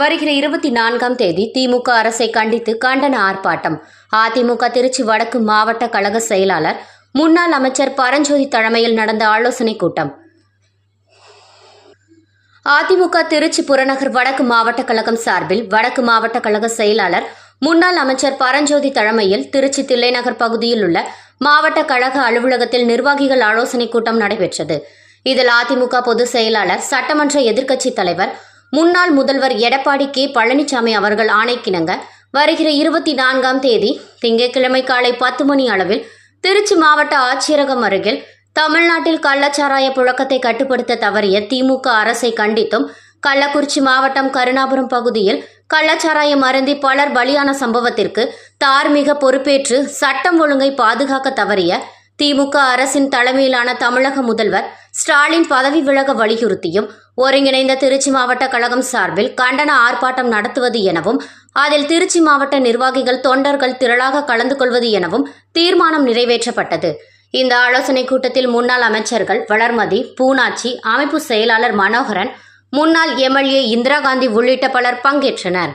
வருகிற இருபத்தி நான்காம் தேதி திமுக அரசை கண்டித்து கண்டன ஆர்ப்பாட்டம். அதிமுக திருச்சி வடக்கு மாவட்ட கழக செயலாளர் முன்னாள் அமைச்சர் பரஞ்சோதி தலைமையில் நடந்த ஆலோசனைக் கூட்டம். அதிமுக திருச்சி புறநகர் வடக்கு மாவட்ட கழகம் சார்பில் வடக்கு மாவட்ட கழக செயலாளர் முன்னாள் அமைச்சர் பரஞ்சோதி தலைமையில் திருச்சி தில்லைநகர் பகுதியில் உள்ள மாவட்ட கழக அலுவலகத்தில் நிர்வாகிகள் ஆலோசனைக் கூட்டம் நடைபெற்றது. இதில் அதிமுக பொதுச் செயலாளர் சட்டமன்ற எதிர்க்கட்சித் தலைவர் முன்னாள் முதல்வர் எடப்பாடி கே. பழனிசாமி அவர்கள் ஆணைக்கிணங்க. வருகிற இருபத்தி நான்காம் தேதி திங்கட்கிழமை காலை பத்து மணி அளவில் திருச்சி மாவட்ட ஆட்சியரகம் அருகில் தமிழ்நாட்டில் கள்ளச்சாராய புழக்கத்தை கட்டுப்படுத்த தவறிய திமுக அரசை கண்டித்தும் கள்ளக்குறிச்சி மாவட்டம் கருணாபுரம் பகுதியில் கள்ளச்சாராயம் அருந்தி பலர் பலியான சம்பவத்திற்கு தார்மீக பொறுப்பேற்று சட்டம் ஒழுங்கை பாதுகாக்க தவறிய திமுக அரசின் தலைமையிலான தமிழக முதல்வர் ஸ்டாலின் பதவி விலக வலியுறுத்தியும் ஒருங்கிணைந்த திருச்சி மாவட்ட கழகம் சார்பில் கண்டன ஆர்ப்பாட்டம் நடத்துவது எனவும் அதில் திருச்சி மாவட்ட நிர்வாகிகள் தொண்டர்கள் திரளாக கலந்து கொள்வது எனவும் தீர்மானம் நிறைவேற்றப்பட்டது. இந்த ஆலோசனைக் கூட்டத்தில் முன்னாள் அமைச்சர்கள் வளர்மதி பூனாச்சி அமைப்பு செயலாளர் மனோகரன் முன்னாள் எம்எல்ஏ இந்திரா காந்தி உள்ளிட்ட பலர் பங்கேற்றனர்.